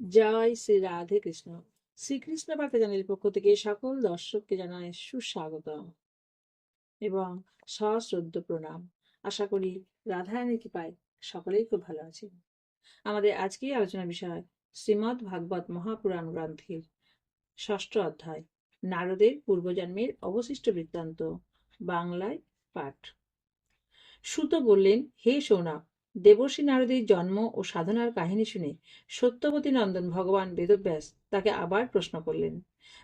জয় শ্রী রাধে কৃষ্ণ। শ্রীকৃষ্ণ বার্তা চ্যানেলের পক্ষ থেকে সকল দর্শককে জানায় সুস্বাগতম এবং সশ্রদ্ধ প্রণাম। আশা করি রাধারানীর কৃপায় সকলেই খুব ভালো আছেন। আমাদের আজকের আলোচনা বিষয় শ্রীমৎ ভাগবত মহাপুরাণ গ্রন্থের ষষ্ঠ অধ্যায়, নারদের পূর্বজন্মের অবশিষ্ট বৃত্তান্ত, বাংলায় পাঠ। সুত বললেন, হে সৌনক দেবর্ষী নারদীর জন্ম ও সাধনার কাহিনী শুনে সত্যবতী নন্দন ভগবান বেদব্যাস তাকে আবার প্রশ্ন করলেন।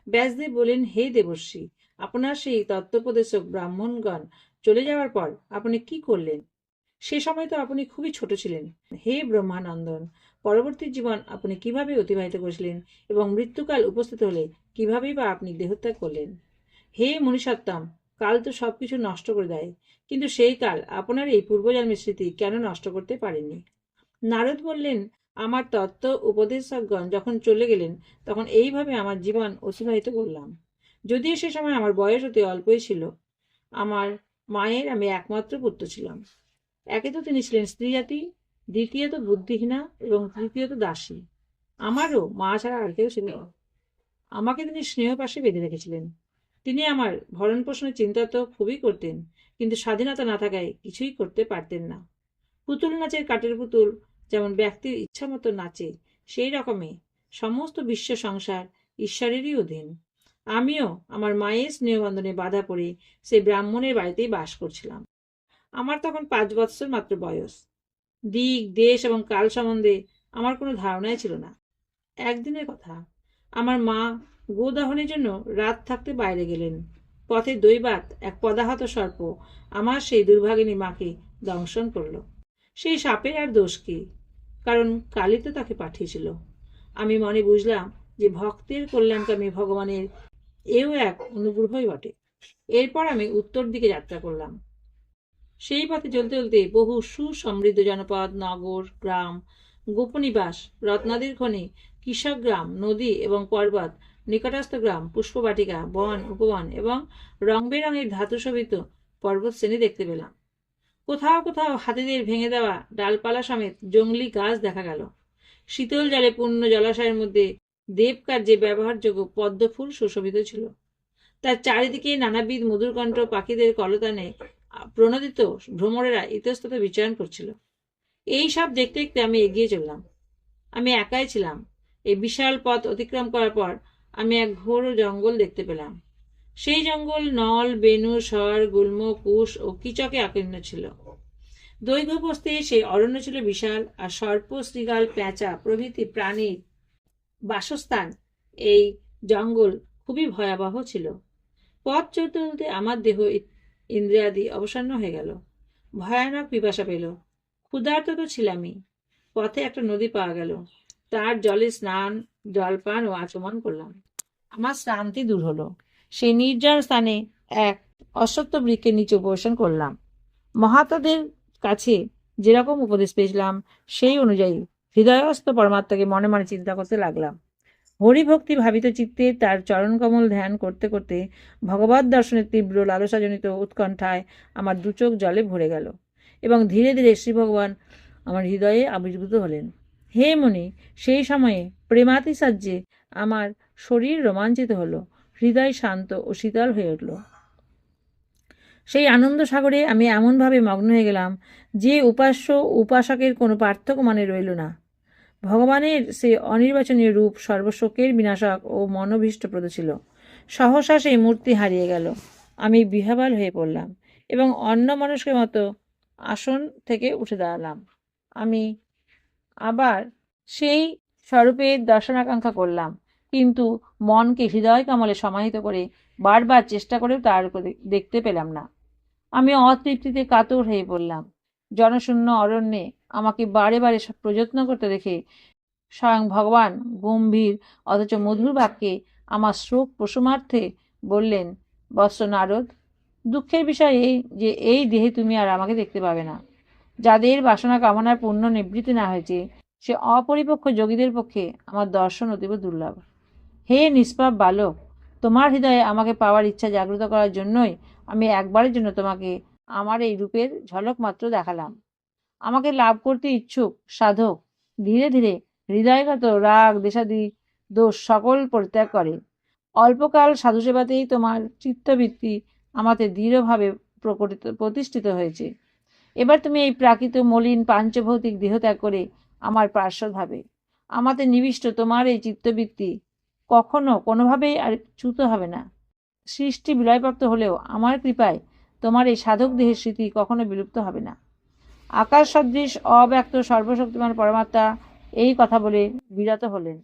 ব্যাসদেব বলেন হে দেবর্ষী, আপনার সেই তত্ত্বোপদেশক ব্রাহ্মণগণ চলে যাওয়ার পর আপনি কি করলেন? সে সময় তো আপনি খুবই ছোট ছিলেন। হে ব্রহ্মানন্দন, পরবর্তী জীবন আপনি কীভাবে অতিবাহিত করেছিলেন এবং মৃত্যুকাল উপস্থিত হলে কিভাবেই বা আপনি দেহত্যাগ করলেন? হে মনীষাত্তম কাল তো সবকিছু নষ্ট করে দেয়। কিন্তু সেই কাল আপনার এই পূর্বজন্মের স্মৃতি কেন নষ্ট করতে পারেনি নারদ বললেন, আমার তত্ত্ব উপদেশকগণ যখন চলে গেলেন, তখন এইভাবে আমার জীবন অতিবাহিত করলাম। যদিও সে সময় আমার বয়স অতি অল্পই ছিল, আমার মায়ের আমি একমাত্র পুত্র ছিলাম। একে তো তিনি ছিলেন স্ত্রী জাতি দ্বিতীয়ত বুদ্ধিহীনা এবং তৃতীয়ত দাসী। আমারও মা ছাড়া আর কেউ ছিল আমাকে তিনি স্নেহ পাশে বেঁধে রেখেছিলেন। তিনি আমার ভরণ পোষণের চিন্তা তো খুবই করতেন, কিন্তু স্বাধীনতা না থাকায় কিছুই করতে পারতেন না। পুতুল নাচের কাঠের পুতুল যেমন ব্যক্তির ইচ্ছা মতো নাচে, সেই রকমই সমস্ত বিশ্ব সংসার ঈশ্বরেরই অধীন। আমিও আমার মায়ের স্নেহবন্ধনে বাধা পড়ে সেই ব্রাহ্মণের বাড়িতেই বাস করছিলাম। আমার তখন পাঁচ বৎসর মাত্র বয়স। দিক, দেশ এবং কাল সম্বন্ধে আমার কোনো ধারণাই ছিল না। একদিনের কথা, আমার মা গোদাহনের জন্য রাত থাকতে বাইরে গেলেন। পথে দৈবাত এক পদাহত সর্প আমার সেই দুর্ভাগিনী মাকে দংশন করল। সেই সাপের আর দোষ কি? কারণ কালী তো তাকে পাঠিয়েছিল। আমি মনে বুঝলাম যে ভক্তের কল্যাণকামী ভগবানের এও এক অনুগ্রহই বটে। এরপর আমি উত্তর দিকে যাত্রা করলাম। সেই পথে চলতে চলতে বহু সুসমৃদ্ধ জনপদ, নগর, গ্রাম, গোপনিবাস, রত্নাদির খনি কৃষক গ্রাম নদী এবং পর্বত নিকটস্থ গ্রাম, পুষ্পবাটিকা, বন, উপবন এবং রং বেরঙের ধাতু শোভিত পর্বত শ্রেণি দেখতে পেলাম। কোথাও কোথাও হাতিদের ভেঙে দেওয়া ডালপালা সমেত জংলি গাছ দেখা গেল। শীতল জলে পূর্ণ জলাশয়ের মধ্যে দেবকার্যে ব্যবহারযোগ্য পদ্মফুল সুশোভিত ছিল। তার চারিদিকে নানাবিধ মধুরকণ্ঠ পাখিদের কলতানে প্রণোদিত ভ্রমরেরা ইতস্তত বিচরণ করছিল। এই সব দেখতে দেখতে আমি এগিয়ে চললাম। আমি একাই ছিলাম। এই বিশাল পথ অতিক্রম করার পর আমি এক ঘোর জঙ্গল দেখতে পেলাম। সেই জঙ্গল নল, বেনু স্বর গুল্ম, কুশ ও কিচকে আকীর্ণ ছিল। দৈর্ঘ্য প্রস্থে সেই অরণ্য ছিল বিশাল আর সর্প শৃগাল পেঁচা প্রভৃতি প্রাণীর বাসস্থান। এই জঙ্গল খুবই ভয়াবহ ছিল। পথ চলতে চলতে আমার দেহ ইন্দ্রিয়াদি অবসন্ন হয়ে গেল। ভয়ানক পিপাসা পেল। ক্ষুধার্ত তো ছিলামই। পথে একটা নদী পাওয়া গেল। তার জলে স্নান, জলপান ও আচমন করলাম। আমার শ্রান্তি দূর হলো। সেই নির্জন স্থানে এক অশ্বত্থ বৃক্ষের নিচে উপবেশন করলাম। মহাত্মাদের কাছে যেরকম উপদেশ পেয়েছিলাম, সেই অনুযায়ী হৃদয়স্থ পরমাত্মাকে মনে মনে চিন্তা করতে লাগলাম। হরিভক্তি ভাবিত চিত্তে তার চরণকমল ধ্যান করতে করতে ভগবত দর্শনের তীব্র লালসাজনিত উৎকণ্ঠায় আমার দু চোখ জলে ভরে গেল এবং ধীরে ধীরে শ্রী ভগবান আমার হৃদয়ে আবির্ভূত হলেন। হে মনি, সেই সময়ে প্রেমাতি সাজ্যে আমার শরীর রোমাঞ্চিত হলো, হৃদয় শান্ত ও শীতল হয়ে উঠল। সেই আনন্দ সাগরে আমি এমনভাবে মগ্ন হয়ে গেলাম যে উপাস্য উপাসকের কোনো পার্থক্য মানে রইল না। ভগবানের সে অনির্বাচনীয় রূপ সর্বশোকের বিনাশক ও মনোভীষ্টপ্রদ ছিল। সহসা সেই মূর্তি হারিয়ে গেল। আমি বিহাবাল হয়ে পড়লাম এবং অন্য মানুষের মতো আসন থেকে উঠে দাঁড়ালাম। আমি আবার সেই স্বরূপের দর্শনাকাঙ্ক্ষা করলাম। কিন্তু মনকে হৃদয় কামলে সমাহিত করে বারবার চেষ্টা করেও তার দেখতে পেলাম না। আমি অতৃপ্তিতে কাতর হয়ে পড়লাম। জনশূন্য অরণ্যে আমাকে বারে বারে প্রযত্ন করতে দেখে স্বয়ং ভগবান গম্ভীর অথচ মধুর বাক্যে আমার শ্লোক প্রসমার্থে বললেন, বৎস নারদ, দুঃখের বিষয় এই যে এই দেহে তুমি আর আমাকে দেখতে পাবে না। যাদের বাসনা কামনার পূর্ণ নিবৃত্তি না হয়েছে, সে অপরিপক্ষ যোগীদের পক্ষে আমার দর্শন অতীব দুর্লভ। হে নিষ্পাপ বালক, তোমার হৃদয়ে আমাকে পাওয়ার ইচ্ছা জাগ্রত করার জন্যই আমি একবারের জন্য তোমাকে আমার এই রূপের ঝলক মাত্র দেখালাম। আমাকে লাভ করতে ইচ্ছুক সাধক ধীরে ধীরে হৃদয়গত রাগ, দেশাদি দোষ সকল পরিত্যাগ করে। অল্পকাল সাধুসেবাতেই তোমার চিত্তবৃত্তি আমাতে দৃঢ়ভাবে প্রকটিত, প্রতিষ্ঠিত হয়েছে। এবার তুমি এই প্রাকৃত মলিন পাঞ্চভৌতিক দেহত্যাগ করে আমার পার্শ্বদ হবে আমাতে নিবিষ্ট তোমার এই চিত্তবৃত্তি কখনো কোনোভাবেই আর চ্যুত হবে না। সৃষ্টি বিলয়প্রাপ্ত হলেও আমার কৃপায় তোমার এই সাধক দেহের স্মৃতি কখনো বিলুপ্ত হবে না। আকাশ সদৃশ অব্যক্ত সর্বশক্তিমান পরমাত্মা এই কথা বলে বিরত হলেন।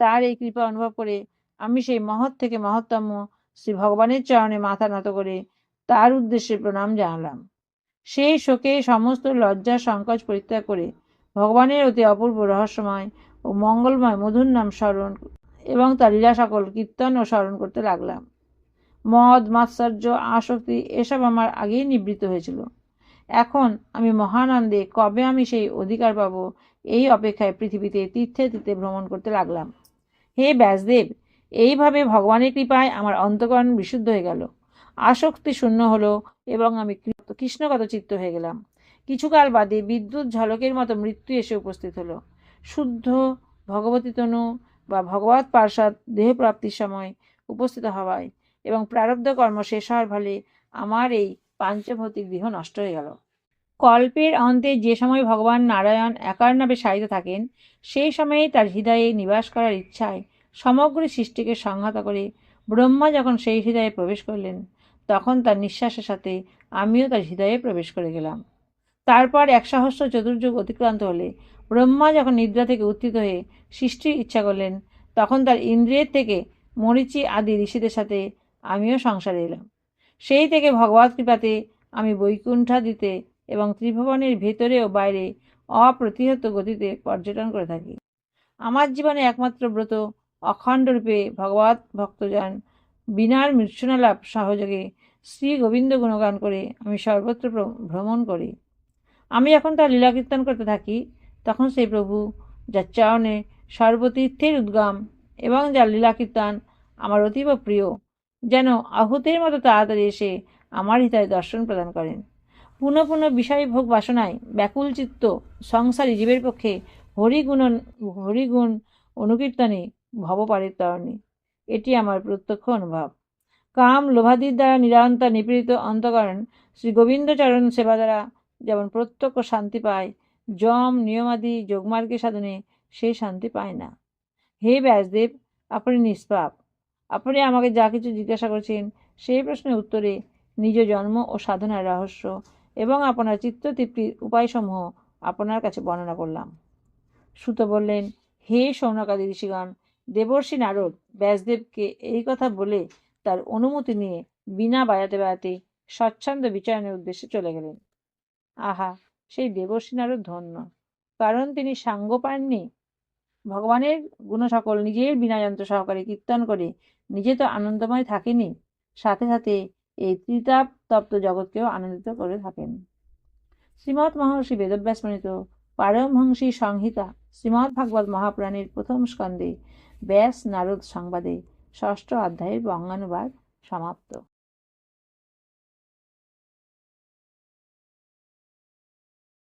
তার এই কৃপা অনুভব করে আমি সেই মহৎ থেকে মহত্তম শ্রী ভগবানের চরণে মাথা নত করে তার উদ্দেশ্যে প্রণাম জানালাম। সেই শোকে সমস্ত লজ্জা সংকোচ পরিত্যাগ করে ভগবানের অতি অপূর্ব রহস্যময় ও মঙ্গলময় মধুর নাম স্মরণ এবং তার লীলা সকল কীর্তন ও স্মরণ করতে লাগলাম। মদ, মাৎসর্য, আসক্তি এসব আমার আগেই নিবৃত্ত হয়েছিল। এখন আমি মহানন্দে কবে আমি সেই অধিকার পাব এই অপেক্ষায় পৃথিবীতে তীর্থে তীর্থে ভ্রমণ করতে লাগলাম। হে ব্যাসদেব, এইভাবে ভগবানের কৃপায় আমার অন্তকরণ বিশুদ্ধ হয়ে গেল। আসক্তি শূন্য হলো এবং আমি কৃষ্ণগত চিত্ত হয়ে গেলাম। কিছুকাল বাদে বিদ্যুৎ ঝলকের মতো মৃত্যু এসে উপস্থিত হলো। শুদ্ধ ভগবতী তনু বা ভগবত পার্ষদ দেহপ্রাপ্তির সময় উপস্থিত হওয়ায় এবং প্রারব্ধ কর্ম শেষ হওয়ার ফলে আমার এই পাঞ্চভৌতিক দেহ নষ্ট হয়ে গেল। কল্পের অন্তে যে সময় ভগবান নারায়ণ একার্ণবে সারিত থাকেন, সেই সময়ে তার হৃদয়ে নিবাস করার ইচ্ছায় সমগ্র সৃষ্টিকে সংহত করে ব্রহ্মা যখন সেই হৃদয়ে প্রবেশ করলেন তখন তার নিঃশ্বাসের সাথে আমিও তার হৃদয়ে প্রবেশ করে গেলাম। তারপর এক সহস্র চতুর্যুগ অতিক্রান্ত হলে ব্রহ্মা যখন নিদ্রা থেকে উত্থিত হয়ে সৃষ্টির ইচ্ছা করলেন, তখন তার ইন্দ্রিয়ের থেকে মরিচি আদি ঋষিদের সাথে আমিও সংসারে এলাম। সেই থেকে ভগবত কৃপাতে আমি বৈকুণ্ঠাদিতে এবং ত্রিভুবনের ভেতরে ও বাইরে অপ্রতিহত গতিতে পর্যটন করে থাকি। আমার জীবনে একমাত্র ব্রত অখণ্ডরূপে ভগবত ভক্তজন বিনার মৃৎসুনা সহযোগে শ্রী গোবিন্দ গুণগান করে আমি সর্বত্র ভ্রমণ করি। আমি যখন তার লীলা কীর্তন করতে থাকি, তখন সেই প্রভু যার চরণে সর্বতীর্থের উদ্গম এবং যার লীলা কীর্তন আমার অতীব প্রিয়, যেন আহুতির মতো তাড়াতাড়ি এসে আমার হৃদয়ে দর্শন প্রদান করেন। পুনঃ পুনঃ বিষয় ভোগ বাসনায় ব্যাকুল চিত্ত সংসারী জীবের পক্ষে হরিগুণ হরিগুণ অনুকীর্তনে ভবপারের তরণে। এটি আমার প্রত্যক্ষ অনুভব। কাম লোভাদির দ্বারা নিরন্তর নিপীড়িত অন্তকরণ শ্রী গোবিন্দচরণ সেবা দ্বারা যেমন প্রত্যক্ষ শান্তি পায়, যম, নিয়মাদি, যোগমার্গে সাধনে সেই শান্তি পায় না। হে ব্যাসদেব, আপনি নিষ্পাপ। আপনি আমাকে যা কিছু জিজ্ঞাসা করেছেন সেই প্রশ্নের উত্তরে নিজ জন্ম ও সাধনার রহস্য এবং আপনার চিত্ততৃপ্তির উপায়সমূহ আপনার কাছে বর্ণনা করলাম। সুত বললেন, হে সৌনকাদি ঋষিগণ দেবর্ষি নারদ ব্যাসদেবকে এই কথা বলে তার অনুমতি নিয়ে বিনা বায়াতে বায়াতে স্বচ্ছন্দ বিচারণের উদ্দেশ্যে চলে গেলেন। আহা, সেই দেবর্ষি নারদ ধন্য। কারণ তিনি সাঙ্গ পাননি। ভগবানের গুণ সকল নিজের বিনা যন্ত্র সহকারে কীর্তন করে নিজে তো আনন্দময় থাকেনি। সাথে সাথে এই ত্রিতাপ তপ্ত জগৎকেও আনন্দিত করে থাকেন। শ্রীমৎ মহর্ষি বেদব্যাস প্রণীত পারমহংসী সংহিতা শ্রীমৎ ভাগবত মহাপ্রাণীর প্রথম স্কন্ধে ব্যাস নারদ সংবাদে ষষ্ঠ অধ্যায়ের বঙ্গানুবাদ সমাপ্ত।